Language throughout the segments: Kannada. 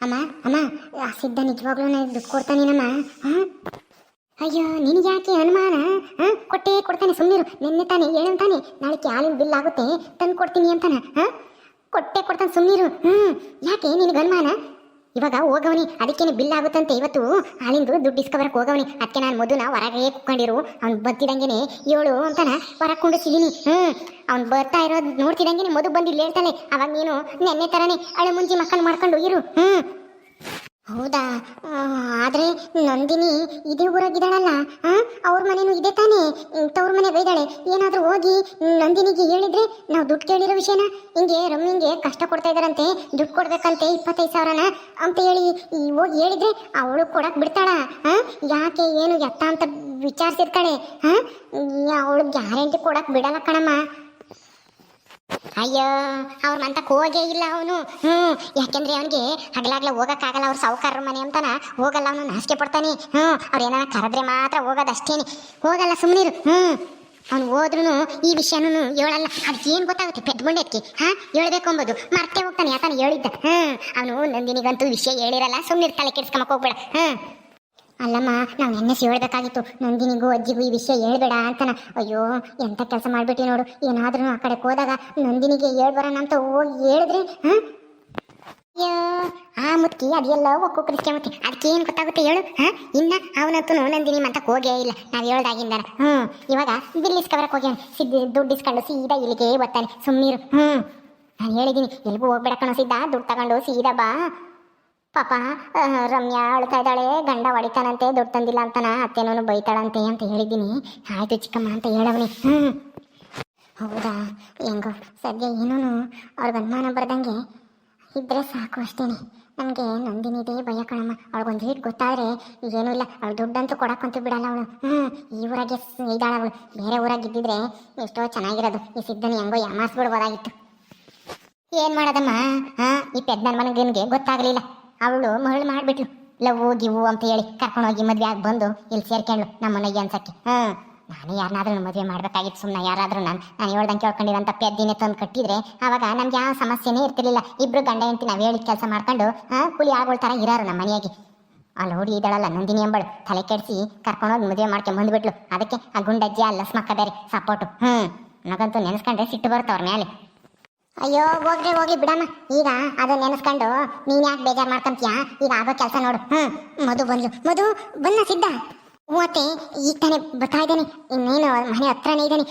ಅಮ್ಮ ಅಮ್ಮ, ಆ ಸಿದ್ಧ ನಿಜವಾಗ್ಲೂ ದುಡ್ಡು ಕೊಡ್ತಾನೇನಮ್ಮ? ಅಯ್ಯೋ, ನಿನಗೆ ಯಾಕೆ ಅನುಮಾನ? ಹಾಂ ಕೊಟ್ಟೇ ಕೊಡ್ತಾನೆ ಸುಮ್ಮನಿರು ನಿನ್ನೆ ತಾನೆ ಹೇಳಂತಾನೆ ನಾಳೆ ಹಾಲಿನ ಬಿಲ್ ಆಗುತ್ತೆ ತಂದು ಕೊಡ್ತೀನಿ ಅಂತಾನೆ ಹಾಂ ಕೊಟ್ಟೆ ಕೊಡ್ತಾನೆ ಸುಮ್ಮನಿರು ಹ್ಞೂ ಯಾಕೆ ನಿನಗೆ ಅನುಮಾನ? ಇವಾಗ ಹೋಗವನಿ, ಅದಕ್ಕೇನೆ ಬಿಲ್ ಆಗುತ್ತಂತೆ ಇವತ್ತು. ಹಾಲಿಂದು ದುಡ್ಡು ಇಸ್ಕೊಬರಕ್ಕೆ ಹೋಗವನಿ. ಅದಕ್ಕೆ ನಾನು ಮೊದಲು ಹೊರಗೆ ಕುತ್ಕೊಂಡಿರು ಅವ್ನು ಬರ್ತಿದಂಗೆನೆ ಏಳು ಅಂತಾನ ಹೊರಗೆ ಕುಂಡಿಸಿದೀನಿ ಹ್ಞೂ ಅವ್ನು ಬರ್ತಾ ಇರೋದು ನೋಡ್ತಿದಂಗೆನೆ ಮಧು ಬಂದು ಇಲ್ಲಿ ಹೇಳ್ತಾನೆ ಅವಾಗ ನೀನು ನೆನ್ನೆ ಥರನೇ ಅಳೆ ಮುಂಜಿ ಮಕ್ಕಳು ಮಾಡ್ಕೊಂಡು ಇರು. ಹ್ಞೂ ಹೌದಾ? ಆದ್ರೆ ನಂದಿನಿ ಇದೇ ಊರಾಗಿದ್ದಾಳಲ್ಲ ಅವ್ರ ಮನೇನು ಇದೆ ತಾನೆ? ತವ್ರ ಮನೆಗೆ ಇದ್ದಾಳೆ. ಏನಾದ್ರೂ ಹೋಗಿ ನಂದಿನಿಗೆ ಹೇಳಿದ್ರೆ ನಾವು ದುಡ್ಡು ಕೇಳಿರೋ ವಿಷಯನ? ಹಿಂಗೆ ರಮ್ಮಿಂಗೆ ಕಷ್ಟ ಕೊಡ್ತಾ ಇದಾರಂತೆ ದುಡ್ಡು ಕೊಡ್ಬೇಕಂತೆ, ಇಪ್ಪತ್ತೈದು ಸಾವಿರನ ಅಂತ ಹೇಳಿ ಹೋಗಿ ಹೇಳಿದ್ರೆ ಅವಳು ಕೊಡಕ್ ಬಿಡ್ತಾಳ ಯಾಕೆ, ಏನು, ಎತ್ತ ಅಂತ ವಿಚಾರಿಸಿರ್ತಾಳೆ ಅವಳು ಗ್ಯಾರಂಟಿ ಕೊಡಕ್ ಬಿಡಲ್ಲ ಕಣಮ್ಮ. ಅಯ್ಯೋ, ಅವ್ರ ಮಂತಕ್ ಹೋಗೇ ಇಲ್ಲ ಅವನು. ಹ್ಞೂ ಯಾಕೆಂದ್ರೆ ಅವನಿಗೆ ಹಗಲಾಗ್ಲ ಹೋಗಕ್ಕಾಗಲ್ಲ, ಅವ್ರ ಸಾವುಕಾರರ ಮನೆ ಅಂತಾನ. ಹೋಗಲ್ಲ ಅವನು ನಾಚಿಕೆ ಪಡ್ತಾನೆ. ಹ್ಞೂ ಅವ್ರು ಏನಾರ ಕರೆದ್ರೆ ಮಾತ್ರ ಹೋಗೋದಷ್ಟೇನೆ. ಹೋಗಲ್ಲ ಸುಮ್ಮನಿರು ಹ್ಞೂ ಅವ್ನು ಹೋದ್ರೂ ಈ ವಿಷಯನೂ ಹೇಳಲ್ಲ. ಅದಕ್ಕೆ ಏನು ಗೊತ್ತಾಗುತ್ತೆ ಪೆದ್ದ ಮುಂಡೆಕ್ಕೆ ಹಾಂ ಹೇಳ್ಬೇಕು ಅಂಬೋದು ಮರ್ತೇ ಹೋಗ್ತಾನೆ ಯಾಕಂದ್ರೆ ಹೇಳಿದ್ದ. ಹ್ಞೂ ಅವನು ನಂದಿನಿಗಂತೂ ವಿಷಯ ಹೇಳಿರಲ್ಲ. ಸುಮ್ಮನೆ ತಲೆ ಕೆಡ್ಸ್ಕೊಂಬಕ್ ಹೋಗ್ಬೇಡ. ಹ್ಞೂ ಅಲ್ಲಮ್ಮ, ನಾವು ನಿನ್ನೆ ಹೇಳ್ಬೇಕಾಗಿತ್ತು. ನಂದಿನಿಗೂ ಅಜ್ಜಿಗೂ ಈ ವಿಷಯ ಹೇಳ್ಬೇಡ ಅಂತಾನ. ಅಯ್ಯೋ, ಎಂತ ಕೆಲಸ ಮಾಡ್ಬಿಟ್ಟಿ ನೋಡು. ಏನಾದ್ರೂ ಆ ಕಡೆ ಹೋದಾಗ ನಂದಿನಿಗೆ ಹೇಳ್ಬರೋಣ ಅಂತ ಹೋಗಿ ಹೇಳಿದ್ರೆ ಅಯ್ಯೋ, ಆ ಮುತ್ಕಿ ಅದೆಲ್ಲ ಒಕ್ಕೊಕ್ಕರಿಸ್ಕೆ ಮತ್ತೆ ಅದಕ್ಕೆ ಏನು ಗೊತ್ತಾಗುತ್ತೆ ಹೇಳು, ಹಾ? ಇನ್ನ ಅವನಂತೂ ನಂದಿನಿ ಅಂತ ಹೋಗೇ ಇಲ್ಲ. ನಾವು ಹೇಳ್ದಾಗಿಂದ ಹ್ಞೂ ಇವಾಗ ಬಿಲ್ ಇಸ್ಕೊಬರಕ್ಕೆ ಹೋಗ್ಯಾನ. ಸಿದ್ಧ ದುಡ್ಡು ಇಸ್ಕೊಂಡು ಸೀದಾ ಇಲ್ಲಿಗೆ ಬರ್ತಾನೆ. ಸುಮ್ಮನೀರು ಹ್ಞೂ ನಾನು ಹೇಳಿದ್ದೀನಿ ಎಲ್ಗೂ ಹೋಗ್ಬೇಡ ಕಣೋ, ಸಿದ್ಧ. ದುಡ್ಡು ತಗೊಂಡು ಸೀದಾ ಬಾ. ಪಾಪ ರಮ್ಯಾ ಅಳ್ತಾ ಇದ್ದಾಳೆ. ಗಂಡ ಹೊಡಿತಾನಂತೆ, ದುಡ್ಡು ತಂದಿಲ್ಲ ಅಂತನ, ಅತ್ತೆನೂ ಬೈತಾಳಂತೆ ಅಂತ ಹೇಳಿದ್ದೀನಿ. ಆಯ್ತು ಚಿಕ್ಕಮ್ಮ ಅಂತ ಹೇಳವನಿ. ಹ್ಞೂ ಹೌದಾ? ಹೆಂಗೋ, ಸದ್ಯ ಏನೂ ಅವ್ರಿಗೆ ಅನುಮಾನ ಬರ್ದಂಗೆ ಇದ್ರೆ ಸಾಕು ಅಷ್ಟೇನೆ. ನನಗೆ ನಂದಿನಿದೆ ಭಯ ಕಣಮ್ಮ. ಅವಳಿಗೊಂದು ಹೀಟ್ ಗೊತ್ತಾದರೆ ಏನೂ ಇಲ್ಲ. ಅವಳು ದುಡ್ಡಂತೂ ಕೊಡಕ್ಕಂತೂ ಬಿಡಲ್ಲ ಅವಳು. ಹ್ಞೂ ಈ ಊರಾಗೆ ಇದ್ದಾಳ ಅವಳು. ಬೇರೆ ಊರಾಗ ಇದ್ದಿದ್ರೆ ಎಷ್ಟೋ ಚೆನ್ನಾಗಿರೋದು. ಈ ಸಿದ್ಧನ ಹೆಂಗೋ ಯಾಮಾರಿಸ್ಬಿಡ್ಬೋದಾಗಿತ್ತು. ಏನು ಮಾಡೋದಮ್ಮ? ಹಾ, ಈ ಪೆದ್ದ ಮನೆಗೆ ಮನಗನಿಗೆ ಗೊತ್ತಾಗ್ಲಿಲ್ಲ. ಅವಳು ಮರಳು ಮಾಡ್ಬಿಟ್ಲು. ಲವ್ ಗಿವು ಅಂತ ಹೇಳಿ ಕರ್ಕೊಂಡೋಗಿ ಮದ್ವೆ ಆಗಿ ಬಂದು ಇಲ್ಲಿ ಸೇರ್ಕೊಂಡ್ಲು ನಮ್ಮ ಮನೆಗೆ ಅನ್ಸಕ್ಕೆ. ಹಾ, ನಾನು ಯಾರನ್ನಾದ್ರೂ ಮದುವೆ ಮಾಡ್ಬೇಕಾಗಿತ್ತು ಸುಮ್ಮನೆ ಯಾರಾದ್ರೂ ನಾನು ನಾನು ಹೇಳ್ದಂಗೆ ಕೇಳ್ಕೊಂಡಿರೋಂಥ ಪೆದ್ದಿನೇ ತಂದು ಕಟ್ಟಿದ್ರೆ ಅವಾಗ ನಮ್ಗೆ ಯಾವ ಸಮಸ್ಯೆನೇ ಇರ್ತಿರ್ಲಿಲ್ಲ. ಇಬ್ರು ಗಂಡ ಹೆಂಡತಿ ನಾವು ಹೇಳಿ ಕೆಲಸ ಮಾಡ್ಕೊಂಡು, ಹಾ ಕೂಲಿ ಆಗೋಳ್ ಥರ ಇರೋರು ನಮ್ಮ ಮನೆಯಾಗಿ. ಅಲ್ಲಿ ನೋಡಿ ಇದ್ದಾಳಲ್ಲ ನಂದಿನಿ ಎಂಬಳು ತಲೆ ಕೆಡಿಸಿ ಕರ್ಕೊಂಡೋಗಿ ಮದುವೆ ಮಾಡ್ಕೊಂಡ್ ಬಂದ್ಬಿಟ್ಲು. ಅದಕ್ಕೆ ಆ ಗುಂಡಜ್ಜಿ, ಆ ಲಸ್ಮಕ್ಕ ಬೇರೆ ಸಪೋರ್ಟು ಹ್ಞೂ ನನಗಂತೂ ನೆನೆಸ್ಕೊಂಡ್ರೆ ಸಿಟ್ಟು ಬರ್ತವ್ರ ಮೇಲೆ ಅಯ್ಯೋ, ಹೋಗ್ರಿ ಹೋಗಿ ಬಿಡಮ್ಮ. ಈಗ ಅದು ನೆನೆಸ್ಕೊಂಡು ನೀನ್ ಯಾಕೆ ಬೇಜಾರು ಮಾಡ್ಕೊಂತೀಯ? ಈಗ ಆಗೋ ಕೆಲಸ ನೋಡು. ಹ್ಮ್, ಮಧು ಬಂದ್ಲು. ಮಧು ಬನ್ನ ಸಿದ್ಧ? ಮೂವತ್ತೆ, ಈಗ ತಾನೇ ಬರ್ತಾ ಇದ್ದೇನೆ. ಇನ್ನೇನು, ಮನೆ ಹತ್ರನೇ ಇದ್ದೇನೆ.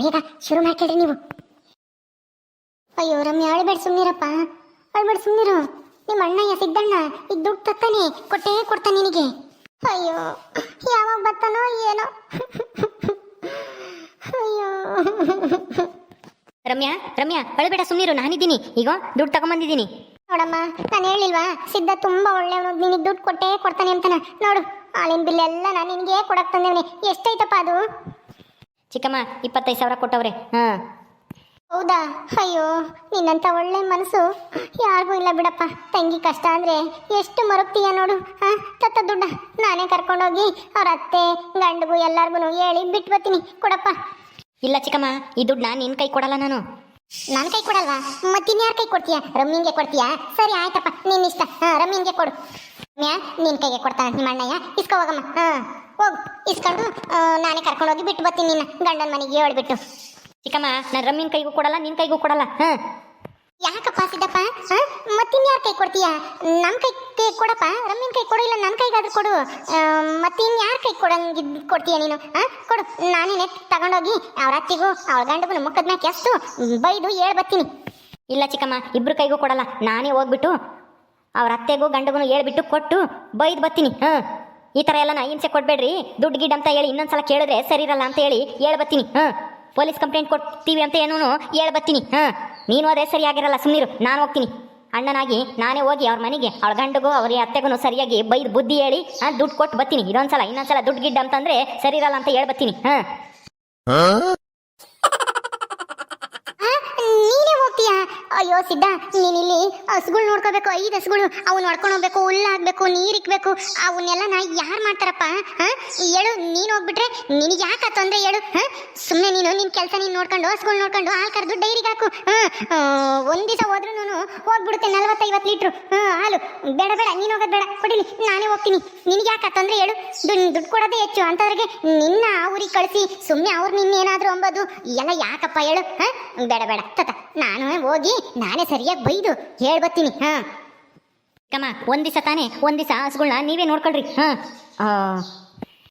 ಬೇಗ ಶುರು ಮಾಡ್ಕೇಳ್ರಿ ನೀವು. ಅಯ್ಯೋ, ರಮ್ಯ, ಅಳ್ಬೇಡ ಸುಮ್ಮನಿರಪ್ಪ ಅಳ್ಬೇಡ ಸುಮ್ಮನಿರು ನಿಮ್ಮ ಅಣ್ಣಯ್ಯ ಸಿದ್ದಣ್ಣ, ಈಗ ದುಡ್ಡು ತತ್ತಾನೆ ಕೊಟ್ಟೇ ಕೊಡ್ತಾನೆ ನಿನಗೆ. ಅಯ್ಯೋ, ಯಾವಾಗ ಬರ್ತಾನೋ ಏನೋ. ಅಯ್ಯೋ. ರಮ್ಯಾ ರಮ್ಯಾ ಅಳಬೇಡ ಸುಮ್ಮನಿರು ನಾನಿದ್ದೀನಿ. ಈಗ ದುಡ್ಡು ತಗೊಂಬಂದಿದ್ದೀನಿ. ನೋಡಮ್ಮ ನಾನು ಹೇಳಿಲ್ವಾ? ಸಿದ್ಧ ತುಂಬಾ ಒಳ್ಳೆಯವನು ನಿನಗೆ ದುಡ್ಡು ಕೊಟ್ಟೇ ಕೊಡ್ತಾನೆ ಅಂತಾನೆ. ನೋಡು ಹಾಲಿನ ಬಿಲ್ ಎಲ್ಲ ನಾನು ನಿನಗೆ ಕೊಡಕ್ ತಂದೇವನಿ. ಎಷ್ಟೈತಪ್ಪ ಅದು? ಚಿಕ್ಕಮ್ಮ ಇಪ್ಪತ್ತೈದು ಸಾವಿರ ಕೊಟ್ಟವ್ರೆ. ಹಾಂ. ಹೌದಾ? ಅಯ್ಯೋ ನಿನ್ನಂತ ಒಳ್ಳೆ ಮನಸ್ಸು ಯಾರಿಗೂ ಇಲ್ಲ ಬಿಡಪ್ಪ. ತಂಗಿ ಕಷ್ಟ ಅಂದ್ರೆ ಎಷ್ಟು ಮರುಗ್ತೀಯ ನೋಡು. ಹಾ ತತ್ತ ದುಡ್ಡ. ನಾನೇ ಕರ್ಕೊಂಡೋಗಿ ಅವ್ರ ಅತ್ತೆ ಗಂಡಗೂ ಎಲ್ಲಾರ್ಗು ಹೇಳಿ ಬಿಟ್ಟು ಬರ್ತೀನಿ ಕೊಡಪ್ಪ. ಇಲ್ಲ ಚಿಕ್ಕಮ್ಮ, ಈ ದುಡ್ಡನ್ನ ನಿನ್ನ ಕೈ ಕೊಡಲ್ಲ ನಾನು. ನನ್ನ ಕೈ ಕೊಡಲ್ವಾ? ಮತ್ತಿನ್ಯಾರ ಕೈ ಕೊಡ್ತೀಯಾ? ರಮ್ಮಿಂಗೆ ಕೊಡ್ತೀಯಾ? ಸರಿ, ಆಯ್ತಪ್ಪ ನಿನ್ನ ಇಷ್ಟ. ರಮ್ಮಿಂಗೆ ಕೊಡು. ಮ್ಯಾ ನಿನ್ನ ಕೈಗೆ ಕೊಡ್ತಾನೆ ನಿಮ್ಮ ಅಣ್ಣಯ್ಯ? ಇಸ್ಕೋ ಹೋಗಮ್ಮ. ಹಾ, ಹೋಗು. ಇಸ್ಕೊಂಡು ನಾನೇ ಕರ್ಕೊಂಡು ಹೋಗಿ ಬಿಟ್ಟು ಬರ್ತೀನಿ ನಿನ್ನ ಗಂಡನ ಮನೆಗೆ ಹೇಳ್ಬಿಟ್ಟು. ಚಿಕ್ಕಮ್ಮ, ನಾನು ರಮ್ಮಿನ ಕೈಗೂ ಕೊಡಲ್ಲ ನಿನ್ನ ಕೈಗೂ ಕೊಡಲ್ಲ. ಹಾಂ. ಯಾಕಪ್ಪ ಸಿದ್ದಪ್ಪ? ಮತ್ತಿನ್ಯಾರ ಕೈ ಕೊಡ್ತೀಯ? ನಮ್ಮ ಕೈ ಕೈ ಕೊಡಪ್ಪ? ರಮ್ಮಿನ ಕೈ ಕೊಡು, ಇಲ್ಲ ನನ್ನ ಕೈಗಾದ್ರೂ ಕೊಡು. ಮತ್ತಿನ್ ಯಾರ ಕೈ ಕೊಡಂಗಿದ್ ಕೊಡ್ತೀಯ ನೀನು? ಹಾ ಕೊಡು. ನಾನೇನೆ ತಗೊಂಡೋಗಿ ಅವ್ರ ಅತ್ತಿಗೂ, ಅವ್ರ ಗಂಡಗೂ ಮುಖದ ಮ್ಯಾಕೆ ಎಷ್ಟು ಬೈದು ಹೇಳ್ ಬರ್ತೀನಿ. ಇಲ್ಲ ಚಿಕ್ಕಮ್ಮ, ಇಬ್ರು ಕೈಗೂ ಕೊಡಲ್ಲ. ನಾನೇ ಹೋಗ್ಬಿಟ್ಟು ಅವ್ರ ಅತ್ತೆಗೂ ಗಂಡಗೂ ಹೇಳ್ಬಿಟ್ಟು ಕೊಟ್ಟು ಬೈದು ಬರ್ತೀನಿ. ಹಾಂ? ಈ ಥರ ಎಲ್ಲ ನಾ ಹಿಂಸೆ ಕೊಡಬೇಡ್ರಿ. ದುಡ್ಡು ಗಿಡ್ ಅಂತ ಹೇಳಿ ಇನ್ನೊಂದ್ಸಲ ಕೇಳಿದ್ರೆ ಸರಿ ಇರಲ್ಲ ಅಂತ ಹೇಳಿ ಹೇಳ್ ಬರ್ತೀನಿ. ಹಾಂ? ಪೊಲೀಸ್ ಕಂಪ್ಲೇಂಟ್ ಕೊಡ್ತೀವಿ ಅಂತ ಏನೂ ಹೇಳ್ಬತ್ತೀನಿ ಹಾಂ? ನೀನು ಅದೇ ಸರಿಯಾಗಿರಲ್ಲ ಸುಮ್ಮನಿರು ನಾನು ಹೋಗ್ತೀನಿ. ಅಣ್ಣನಾಗಿ ನಾನೇ ಹೋಗಿ ಅವ್ರ ಮನೆಗೆ, ಅವ್ಳ ಗಂಡಗೂ ಅವ್ರ ಅತ್ತೆಗೂ ಸರಿಯಾಗಿ ಬೈದು ಬುದ್ಧಿ ಹೇಳಿ, ಹಾಂ, ದುಡ್ಡು ಕೊಟ್ಟು ಬರ್ತೀನಿ ಇದೊಂದ್ಸಲ ಇನ್ನೊಂದ್ಸಲ ದುಡ್ಡು ಗಿಡ್ಡ ಅಂತಂದ್ರೆ ಸರಿ ಇರಲ್ಲ ಅಂತ ಹೇಳ್ಬತ್ತೀನಿ. ಹಾಂ ಆ, ನೀನೇ ಹೋಗ್ತೀಯಾ ಅಯ್ಯೋ ಸಿದ್ಧ ನೀನ್ ಇಲ್ಲಿ ಹಸುಗಳು ನೋಡ್ಕೋಬೇಕು, ಐದು ಹಸುಗಳು ಅವು ನೋಡ್ಕೊಂಡು ಹೋಗ್ಬೇಕು ಹುಲ್ಲಾಗಬೇಕು ನೀರಿಕ್ಬೇಕು ಅವನ್ನೆಲ್ಲ ನಾ ಯಾರು ಮಾಡ್ತಾರಪ್ಪ ಹೇಳು, ನೀನು ಹೋಗ್ಬಿಟ್ರೆ ನಿನಗೆ ಯಾಕೆ ತೊಂದರೆ ಹೇಳು, ಹಾ? ಸುಮ್ಮನೆ ನೀನು ನಿನ್ನ ಕೆಲಸ ನೀನು ನೋಡ್ಕೊಂಡು, ಹಸುಗಳು ನೋಡ್ಕೊಂಡು, ಹಾಲು ಕರೆದು ಡೈರಿಗೆ ಹಾಕು, ಹಾ? ಒಂದು ದಿವಸ ಹೋದ್ರೂ ಹೋಗ್ಬಿಡುತ್ತೆ ನಲ್ವತ್ತೈವತ್ತು ಲೀಟ್ರು ಹಾಲು. ಬೇಡ ಬೇಡ, ನೀನು ಹೋಗೋದು ಬೇಡ, ಕೊಡಿಲಿ, ನಾನೇ ಹೋಗ್ತೀನಿ. ನಿನಗೆ ಯಾಕೆ ತೊಂದರೆ ಹೇಳು? ದುಡ್ಡು ದುಡ್ಡು ಕೊಡೋದೇ ಹೆಚ್ಚು, ಅಂತವ್ರಿಗೆ ನಿನ್ನ ಊರಿಗೆ ಕಳಿಸಿ ಸುಮ್ಮನೆ ಅವ್ರು ನಿನ್ನೇನಾದರೂ ಅಂಬೋದು, ಎಲ್ಲ ಯಾಕಪ್ಪ ಹೇಳು, ಹಾ? ಬೇಡ ಬೇಡ, ತತ, ನಾನು ಹೋಗಿ ನಾನೇ ಸರಿಯಾಗಿ ಬೈದು ಹೇಳ್ಬತ್ತೀನಿ, ಹಾ. ಕಮ್ಮ ಒಂದು ದಿವಸ ತಾನೇ, ಒಂದು ಹಸುಗಳನ್ನ ನೀವೇ ನೋಡ್ಕೊಳ್ರಿ, ಹಾ.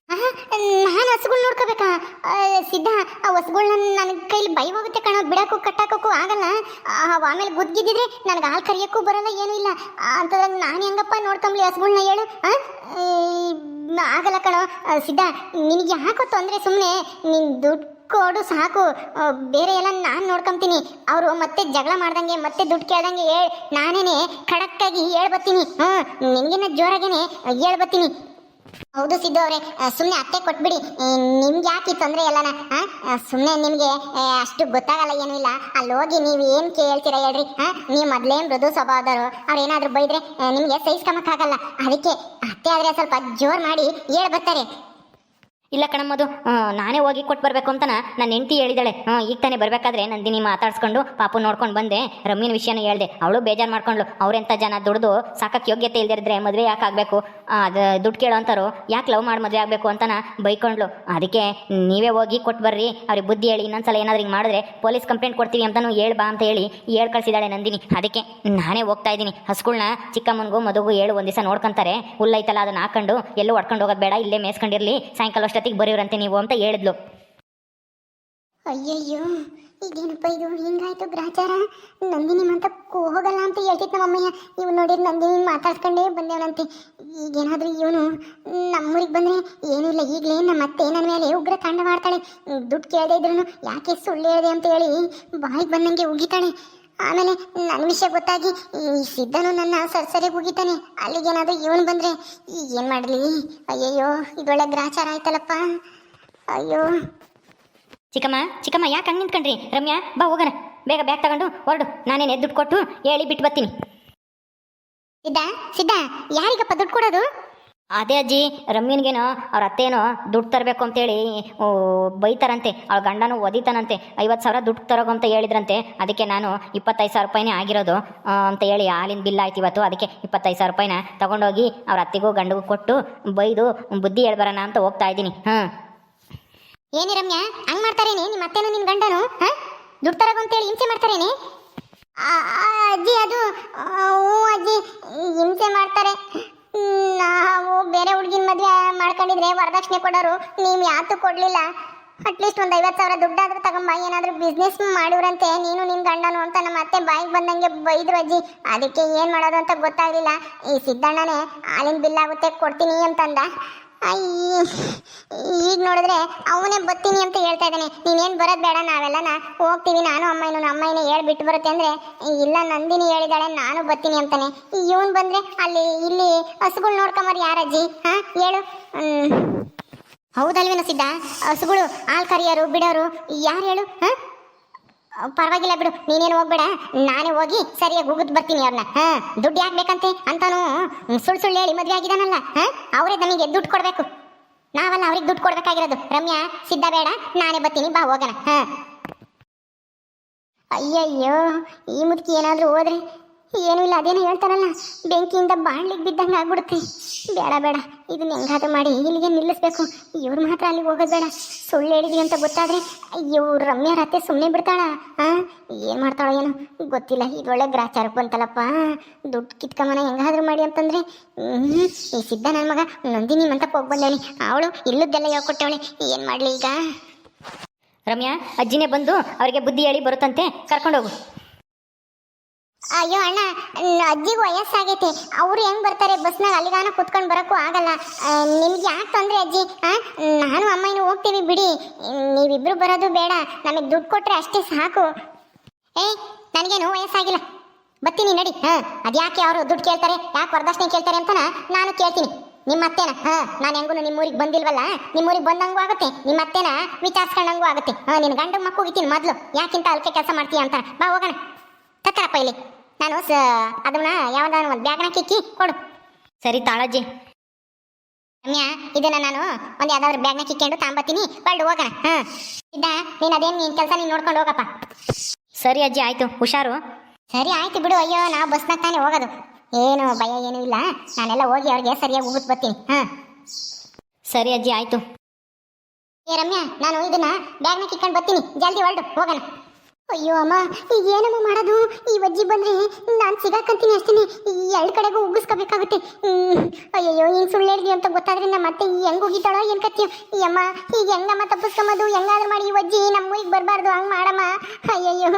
ನಾನು ಹಸುಗಳು ನೋಡ್ಕೋಬೇಕಾ? ಸಿದ್ಧ, ಆ ಹಸುಗಳನ್ನ ನನ್ನ ಕೈಲಿ ಬೈ ಹೋಗುತ್ತೆ ಕಣ, ಬಿಡಕ್ಕೂ ಕಟ್ಟಾಕೋಕ್ಕೂ ಆಗಲ್ಲ. ಆಮೇಲೆ ಗುದ್ದಿದ್ರೆ ನನಗೆ ಹಾಲು ಕರಿಯೋಕ್ಕೂ ಬರಲ್ಲ, ಏನೂ ಇಲ್ಲ. ಅಂತದಾಗ ನಾನು ಹೆಂಗಪ್ಪ ನೋಡ್ಕೊಂಬ್ಲಿ ಹಸುಗಳನ್ನ ಹೇಳು? ಆಗಲ್ಲ ಕಣೋ. ಸಿದ್ಧ, ನಿನಗೆ ಯಾಕೋ ತೊಂದರೆ ಸುಮ್ಮನೆ ನಿನ್ ದುಡ್ಡು ಕೊಡು ಸಾಕು. ಬೇರೆ ಎಲ್ಲ ನಾನು ನೋಡ್ಕೊಂತೀನಿ. ಅವರು ಮತ್ತೆ ಜಗಳ ಮಾಡ್ದಂಗೆ, ಮತ್ತೆ ದುಡ್ಡು ಕೇಳ್ದಂಗೆ ಹೇಳ್, ನಾನೇನೆ ಖಡಕ್ಕಾಗಿ ಹೇಳ್ಬತ್ತೀನಿ. ಹ್ಞೂ ನಿಂಗಿನ ಜೋರಾಗೇನೆ ಹೇಳ್ಬತ್ತೀನಿ. ಹೌದು ಸಿದ್ದು ಅವರೇ ಸುಮ್ಮನೆ ಅತ್ತೆ ಕೊಟ್ಬಿಡಿ. ನಿಮ್ಗೆ ಯಾಕೆ ಈ ತೊಂದರೆ ಎಲ್ಲನ ಸುಮ್ಮನೆ ನಿಮಗೆ ಅಷ್ಟು ಗೊತ್ತಾಗಲ್ಲ ಏನೂ ಇಲ್ಲ. ಅಲ್ಲಿ ಹೋಗಿ ನೀವು ಏನು ಕೇಳ್ತೀರಾ ಹೇಳ್ರಿ ಹಾಂ ನೀವು ಮೊದಲೇ ಮೃದು ಸ್ವಭಾವದವರು. ಅವ್ರು ಏನಾದರೂ ಬೈದ್ರೆ ನಿಮಗೆ ಸಹಿಸ್ಕೊಂಬಕ್ಕಾಗಲ್ಲ ಅದಕ್ಕೆ ಅತ್ತೆ ಆದರೆ ಸ್ವಲ್ಪ ಜೋರು ಮಾಡಿ ಹೇಳ್ ಬರ್ತಾರೆ ಇಲ್ಲ ಕಣಮ್ಮದು ನಾನೇ ಹೋಗಿ ಕೊಟ್ಟು ಬರಬೇಕು ಅಂತನ ನನ್ನ ಹೆಂಡತಿ ಹೇಳಿದಾಳೆ. ಈಗ ತಾನೇ ಬರಬೇಕಾದ್ರೆ ನಂದಿನಿ ಮಾತಾಡ್ಸ್ಕೊಂಡು ಪಾಪು ನೋಡ್ಕೊಂಡು ಬಂದೆ. ರಮ್ಮಿನ ವಿಷಯನ ಹೇಳ್ದೆ. ಅವಳು ಬೇಜಾರು ಮಾಡ್ಕೊಂಡ್ಳು. ಅವ್ರೆಂಥ ಜನ ದುಡ್ದು ಸಾಕಕ್ಕೆ ಯೋಗ್ಯತೆ ಇಲ್ದಿರಿದ್ರೆ ಮದುವೆ ಯಾಕೆ ಆಗಬೇಕು? ಅದು ದುಡ್ಡು ಕೇಳೋ ಅಂತಾರೋ ಯಾಕೆ ಲವ್ ಮಾಡಿ ಮದುವೆ ಆಗಬೇಕು ಅಂತನ ಬೈಕೊಂಡ್ಳು. ಅದಕ್ಕೆ ನೀವೇ ಹೋಗಿ ಕೊಟ್ಟು ಬರ್ರಿ. ಅವ್ರಿಗೆ ಬುದ್ಧಿ ಹೇಳಿ, ಇನ್ನೊಂದ್ಸಲ ಏನಾದ್ರು ಹಿಂಗೆ ಮಾಡಿದ್ರೆ ಪೊಲೀಸ್ ಕಂಪ್ಲೇಂಟ್ ಕೊಡ್ತೀವಿ ಅಂತನೂ ಹೇಳ್ ಬಾ ಅಂತ ಹೇಳಿ ಹೇಳಿ ಕಳ್ಸಿದಾಳೆ ನಂದಿನಿ ಅದಕ್ಕೆ ನಾನೇ ಹೋಗ್ತಾ ಇದ್ದೀನಿ. ಹಸ್ಗಳ್ನ ಚಿಕ್ಕಮ್ಮನಿಗೂ ಮದುಗೂ ಹೇಳು ಒಂದು ದಿವಸ ನೋಡ್ಕೊಂತಾರೆ. ಹುಲ್ಲೈತಲ್ಲ ಅದನ್ನ ಹಾಕೊಂಡು ಎಲ್ಲೂ ಹೊಡ್ಕೊಂಡು ಹೋಗೋದು ಬೇಡ. ಇಲ್ಲೇ ಮೇಸ್ಕೊಂಡಿರಲಿ. ಸಾಯಂಕಾಲ ಅಷ್ಟೊತ್ತಿಗೆ ಬರೀವ್ರಂತೆ ನೀವು ಅಂತ ಹೇಳಿದ್ಲು. ಅಯ್ಯಯ್ಯೋ ಇದೇನಪ್ಪ ಇದು? ಹಿಂಗಾಯ್ತು ಗ್ರಾಚಾರ? ನಂದಿನಿ ಮಾತ ಹೋಗಲ್ಲ ಅಂತ ಹೇಳ್ತಿತ್ತು ನಮ್ಮಮ್ಮಯ್ಯ. ಇವ್ ನೋಡಿ ನಂದಿನಿ ಮಾತಾಡ್ಕೊಂಡೇ ಬಂದೇವನಂತೆ ಈಗೇನಾದ್ರೂ ಇವನು ನಮ್ಮೂರಿಗೆ ಬಂದ್ರೆ ಏನೂ ಇಲ್ಲ. ಈಗಲೇ ನಮ್ಮ ಅತ್ತೆ ನನ್ನ ಮೇಲೆ ಉಗ್ರ ತಾಂಡ ಮಾಡ್ತಾಳೆ. ದುಡ್ಡು ಕೇಳದೆ ಇದ್ರು ಯಾಕೆ ಸುಳ್ಳು ಹೇಳಿದೆ ಅಂತ ಹೇಳಿ ಬಾಯಿಗೆ ಬಂದಂಗೆ ಉಗಿತಾಳೆ. ಆಮೇಲೆ ನನ್ನ ವಿಷಯ ಗೊತ್ತಾಗಿ ಈ ಸಿದ್ಧನು ನನ್ನ ಸರಿ ಸರಿಯಾಗಿ ಉಗಿತಾನೆ ಅಲ್ಲಿಗೇನಾದ್ರೂ ಇವನು ಬಂದ್ರೆ ಈಗ ಏನು ಮಾಡಲಿ? ಅಯ್ಯಯ್ಯೋ ಇದೊಳ್ಳೆ ಗ್ರಾಚಾರ ಆಯ್ತಲ್ಲಪ್ಪ. ಅಯ್ಯೋ. ಚಿಕ್ಕಮ್ಮ ಚಿಕ್ಕಮ್ಮ ಯಾಕೆ ಹಂಗೆ ನಿಂತ್ಕೊಂಡ್ರಿ? ರಮ್ಯಾ ಬಾ ಹೋಗೋಣ. ಬೇಗ ಬ್ಯಾಗ್ ತಗೊಂಡು ಹೊರಡು. ನಾನೇನು ದುಡ್ಡು ಕೊಟ್ಟು ಹೇಳಿ ಬಿಟ್ಟು ಬರ್ತೀನಿ. ಸಿದ್ಧ ಸಿದ್ಧ ಯಾರಿಗಪ್ಪ ದುಡ್ಡು ಕೊಡೋದು? ಅದೇ ಅಜ್ಜಿ, ರಮ್ಯನ್ಗೇನೋ ಅವ್ರ ಅತ್ತೇನೋ ದುಡ್ಡು ತರಬೇಕು ಅಂತೇಳಿ ಬೈತಾರಂತೆ. ಅವ್ಳ ಗಂಡನೂ ಒದಿತಾನಂತೆ. ಐವತ್ತು ಸಾವಿರ ದುಡ್ಡು ತರೋಗು ಅಂತ ಹೇಳಿದ್ರಂತೆ. ಅದಕ್ಕೆ ನಾನು ಇಪ್ಪತ್ತೈದು ಸಾವಿರ ರೂಪಾಯಿನೇ ಆಗಿರೋದು ಅಂತ ಹೇಳಿ ಹಾಲಿನ ಬಿಲ್ ಆಯ್ತು ಇವತ್ತು. ಅದಕ್ಕೆ ಇಪ್ಪತ್ತೈದು ಸಾವಿರ ರೂಪಾಯಿನ ತಗೊಂಡೋಗಿ ಅವ್ರ ಅತ್ತಿಗೂ ಗಂಡಿಗೂ ಕೊಟ್ಟು ಬೈದು ಬುದ್ಧಿ ಹೇಳ್ಬರೋಣ ಅಂತ ಹೋಗ್ತಾ ಇದ್ದೀನಿ. ಹಾಂ. ಏನಿ ರಮ್ಯ, ಹಂಗೆ ಮಾಡ್ತಾರೇನೆ? ನಿಮ್ಮ ಅತ್ತೇನು ನಿಮ್ಮ ಗಂಡನು? ಹಾಂ? ದುಡ್ಡು ತರೋಗು ಅಂತೇಳಿ ಹಿಂಸೆ ಮಾಡ್ತಾರೇನೆ? ಅಜ್ಜಿ, ಅದು ಓ ಅಜ್ಜಿ, ಹಿಂಸೆ ಮಾಡ್ತಾರೆ. ನಾವು ಬೇರೆ ಹುಡುಗಿನ ಮದುವೆ ಮಾಡ್ಕೊಂಡಿದ್ರೆ ವರದಕ್ಷಿಣೆ ಕೊಡೋರು ನೀವು ಯಾತು ಕೊಡ್ಲಿಲ್ಲ. ಅಟ್ಲೀಸ್ಟ್ ಒಂದು ಐವತ್ತು ಸಾವಿರ ದುಡ್ಡಾದ್ರೂ ತಗೊಂಬ, ಏನಾದರೂ ಬಿಸ್ನೆಸ್ ಮಾಡಿವ್ರಂತೆ, ನೀನು ನಿನ್ನ ಗಂಡನು ಅಂತ ನಮ್ಮ ಅತ್ತೆ ಬಾಯಿಗೆ ಬಂದಂಗೆ ಬೈದ್ರು ಅಜ್ಜಿ. ಅದಕ್ಕೆ ಏನು ಮಾಡೋದು ಅಂತ ಗೊತ್ತಾಗ್ಲಿಲ್ಲ. ಈ ಸಿದ್ದಣ್ಣನೇ ಹಾಲಿನ ಬಿಲ್ ಆಗುತ್ತೆ, ಕೊಡ್ತೀನಿ ಅಂತಂದ. ಈಗ ನೋಡಿದ್ರೆ ಅವನೇ ಬತ್ತೀನಿ ಅಂತ ಹೇಳ್ತಾ ಇದ್ದಾನೆ. ನೀನೇನು ಬರೋದು ಬೇಡ, ನಾವೆಲ್ಲನ ಹೋಗ್ತೀವಿ. ನಾನು ಅಮ್ಮಯ್ಯನು ಹೇಳಿ ಹೇಳ್ಬಿಟ್ಟು ಬರುತ್ತೆ ಅಂದರೆ, ಇಲ್ಲ, ನಂದಿನಿ ಹೇಳಿದಾಳೆ, ನಾನು ಬತ್ತೀನಿ ಅಂತಾನೆ. ಇವನು ಬಂದರೆ ಅಲ್ಲಿ, ಇಲ್ಲಿ ಹಸುಗಳು ನೋಡ್ಕೊಂಬರ್ ಯಾರಜ್ಜಿ ಹಾಂ, ಹೇಳು. ಹೌದಲ್ವೇನೋ ಸಿದ್ಧ? ಹಸುಗಳು ಹಾಲು ಕರಿಯೋರು ಬಿಡೋರು, ಯಾರು ಹೇಳು? ಹಾಂ? ಪರವಾಗಿಲ್ಲ ಬಿಡು, ನೀನೇನು ಹೋಗ್ಬೇಡ. ನಾನೇ ಹೋಗಿ ಸರಿಯಾಗಿ ಹೋಗುದ್ ಬರ್ತೀನಿ ಅವ್ರನ್ನ ಹಾ, ದುಡ್ಡು ಯಾಕೆ ಬೇಕಂತೆ ಅಂತಾನು ಸುಳ್ಳು ಸುಳ್ಳು ಹೇಳಿ ಮದುವೆ ಆಗಿದಾನಲ್ಲ, ಹಾ? ಅವರೇ ನಮಗೆ ದುಡ್ಡು ಕೊಡಬೇಕು. ನಾವಲ್ಲ ಅವ್ರಿಗೆ ದುಡ್ಡು ಕೊಡ್ಬೇಕಾಗಿರೋದು. ರಮ್ಯಾ, ಸಿದ್ಧ ಬೇಡ, ನಾನೇ ಬರ್ತೀನಿ, ಬಾ, ಹೋಗೋಣ, ಹಾ. ಅಯ್ಯಯ್ಯೋ, ಈ ಮುದುಕಿ ಏನಾದರೂ ಹೋದ್ರೆ ಏನೂ ಇಲ್ಲ, ಅದೇನೋ ಹೇಳ್ತಾರಲ್ಲ, ಬೆಂಕಿಯಿಂದ ಬಾಣ್ಲಿಗೆ ಬಿದ್ದಂಗೆ ಆಗ್ಬಿಡುತ್ತೆ. ಬೇಡ ಬೇಡ ಇದನ್ನ ಹೆಂಗಾದ್ರೂ ಮಾಡಿ, ಇಲ್ಲಿಗೆ ನಿಲ್ಲಿಸ್ಬೇಕು. ಇವ್ರು ಮಾತ್ರ ಅಲ್ಲಿಗೆ ಹೋಗೋದು ಬೇಡ. ಸುಳ್ಳು ಹೇಳಿದ್ವಿ ಅಂತ ಗೊತ್ತಾದ್ರೆ, ಅಯ್ಯೋ, ರಮ್ಯ ರತ್ತೆ ಸುಮ್ಮನೆ ಬಿಡ್ತಾಳ. ಹಾಂ ಏನು ಮಾಡ್ತಾಳೋ ಏನೋ, ಗೊತ್ತಿಲ್ಲ ಇದೊಳ್ಳೆ ಗ್ರಾಚಾರಕ್ಕೆ ಬಂತಲ್ಲಪ್ಪ. ದುಡ್ಡು ಕಿತ್ಕೊಂಬನ ಹೆಂಗಾದ್ರೂ ಮಾಡಿ ಅಂತಂದ್ರೆ ಈ ಸಿದ್ಧ ನನ್ನ ಮಗ ನಂದಿನಿ ಅಂತ ಹೋಗಿ ಬಂದೇಳಿ ಅವಳು ಇಲ್ಲದ್ದೆಲ್ಲ ಹೇಳ್ಕೊಟ್ಟವಳೆ. ಏನು ಮಾಡಲಿ ಈಗ? ರಮ್ಯಾ, ಅಜ್ಜಿನೇ ಬಂದು ಅವರಿಗೆ ಬುದ್ಧಿ ಹೇಳಿ ಬರುತ್ತಂತೆ. ಕರ್ಕೊಂಡೋಗು ಅಯ್ಯೋ ಅಣ್ಣ ಅಜ್ಜಿಗೂ ವಯಸ್ಸಾಗೈತಿ. ಅವ್ರು ಹೆಂಗ್ ಬರ್ತಾರೆ? ಬಸ್ನಾಗ ಅಲ್ಲಿಗಾನ ಕುತ್ಕೊಂಡು ಬರೋಕ್ಕೂ ಆಗಲ್ಲ. ನಿಮ್ಗೆ ಯಾಕೆ ತೊಂದರೆ ಅಜ್ಜಿ? ನಾನು ಅಮ್ಮನ ಹೋಗ್ತೀವಿ ಬಿಡಿ. ನೀವಿಬ್ರು ಬರೋದು ಬೇಡ. ನಮಗೆ ದುಡ್ಡು ಕೊಟ್ರೆ ಅಷ್ಟೇ ಸಾಕು. ಏ ನನಗೇನು ವಯಸ್ಸಾಗಿಲ್ಲ. ಬರ್ತೀನಿ ನಡಿ. ಹಾಂ, ಅದ್ಯಾಕೆ ಅವರು ದುಡ್ಡು ಕೇಳ್ತಾರೆ? ಯಾಕೆ ವರದಕ್ಷಿಣೆ ಕೇಳ್ತಾರೆ ಅಂತನ ನಾನು ಕೇಳ್ತೀನಿ. ನಿಮ್ಮ ಅತ್ತೆನ ಹಾ, ನಾನು ಹೆಂಗೂ ನಿಮ್ಮೂರಿಗೆ ಬಂದಿಲ್ವಲ್ಲ? ನಿಮ್ಮೂರಿಗೆ ಬಂದಂಗೂ ಆಗುತ್ತೆ. ನಿಮ್ಮ ಅತ್ತೆನ ವಿಚಾರಿಸ್ಕೊಂಡಂಗೂ ಆಗುತ್ತೆ. ಹಾಂ ನಿನ್ನ ಗಂಡ ಮಕ್ಕಳಿಗಿತೀನಿ ಮೊದಲು. ಯಾಕಿಂತ ಅಲ್ಕೆ ಕೆಲಸ ಮಾಡ್ತೀಯ ಅಂತ ಬಾ, ಹೋಗೋಣ. ತಕ್ಕರಪ್ಪ ಇಲ್ಲಿ. ನಾನು ಸ ಅದನ್ನ ಯಾವ್ದಾನ ಒಂದು ಬ್ಯಾಗ್ನ ಕಿಕ್ಕಿ ಕೊಡು. ಸರಿ ತಾಳಜ್ಜಿ. ರಮ್ಯಾ ಇದನ್ನ ನಾನು ಒಂದು ಯಾವ್ದಾದ್ರು ಬ್ಯಾಗ್ನ ಕಿಕ್ಕೊಂಡು ತಾಂಬತ್ತೀನಿ. ಹೊರಡು ಹೋಗೋಣ. ಹಾ. ಇದ್ದ ನೀನು ಅದೇನು ನಿನ್ನ ಕೆಲಸ ನೀನು ನೋಡ್ಕೊಂಡು ಹೋಗಪ್ಪ. ಸರಿ ಅಜ್ಜಿ ಆಯ್ತು. ಹುಷಾರು? ಸರಿ ಆಯ್ತು ಬಿಡು. ಅಯ್ಯೋ ನಾವು ಬಸ್ನಾಗ ತಾನೇ ಹೋಗೋದು. ಏನು ಭಯ ಏನೂ ಇಲ್ಲ. ನಾನೆಲ್ಲ ಹೋಗಿ ಅವ್ರಿಗೆ ಸರಿಯಾಗಿ ಉಗುತ್ ಬರ್ತೀನಿ. ಹಾ. ಸರಿ ಅಜ್ಜಿ ಆಯ್ತು. ಏ ರಮ್ಯಾ ನಾನು ಇದನ್ನ ಬ್ಯಾಗ್ನ ಕಿಕ್ಕೊಂಡು ಬರ್ತೀನಿ. ಜಲ್ದಿ ಹೊರಡು ಹೋಗೋಣ. ಅಯ್ಯೋ ಅಮ್ಮ, ಈಗ ಏನಮ್ಮ ಮಾಡೋದು? ಈ ವಜ್ಜಿ ಬಂದ್ರೆ ನಾನು ಸಿಗಾಕಂತೀನಿ ಅಷ್ಟೇ ಎರಡು ಕಡೆಗೂ ಉಗಿಸ್ಕೋಬೇಕಾಗುತ್ತೆ ಅಯ್ಯೋ ಹಿಂಗೆ ಸುಳ್ಳು ಹೇಳಿದ್ವಿ ಅಂತ ಗೊತ್ತಾದ್ರೆ ನಮ್ಮ ಮತ್ತೆ ಹೆಂಗ್ ಹೋಗಿದ್ದಾಳೋ ಏನ್ ಈ ಅಮ್ಮ, ಈಗ ಹೆಂಗಮ್ಮ ತಪ್ಪಿಸ್ಕೊಂಬೋದು ಹೆಂಗಾದ್ರೂ ಮಾಡಿ ಈ ವಜ್ಜಿ ನಮ್ಮ ಊರಿಗೆ ಬರಬಾರ್ದು, ಹಂಗೆ ಮಾಡಮ್ಮ. ಅಯ್ಯಯ್ಯೋ.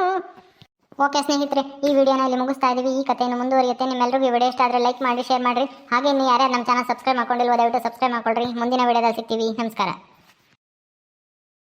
ಓಕೆ ಸ್ನೇಹಿತರೆ, ಈ ವಿಡಿಯೋನ ಇಲ್ಲಿ ಮುಗಿಸ್ತಾ ಇದ್ದೀವಿ ಈ ಕಥೆಯನ್ನು ಮುಂದುವರಿಯುತ್ತೆ. ನಿಮ್ಮೆಲ್ಲರಿಗೂ ಈ ವಿಡಿಯೋ ಇಷ್ಟ ಆದರೆ ಲೈಕ್ ಮಾಡಿ, ಶೇರ್ ಮಾಡಿರಿ. ಹಾಗೆ ಇನ್ನು ಯಾರ್ಯಾರು ನಮ್ಮ ಚಾನಲ್ ಸಬ್ಸ್ಕ್ರೈಬ್ ಮಾಡ್ಕೊಂಡಿಲ್ವ, ದಯವಿಟ್ಟು ಸಬ್ಸ್ಕ್ರೈಬ್ ಮಾಡ್ಕೊಳ್ರಿ. ಮುಂದಿನ ವಿಡಿಯೋದಲ್ಲಿ ಸಿಗ್ತೀವಿ. ನಮಸ್ಕಾರ.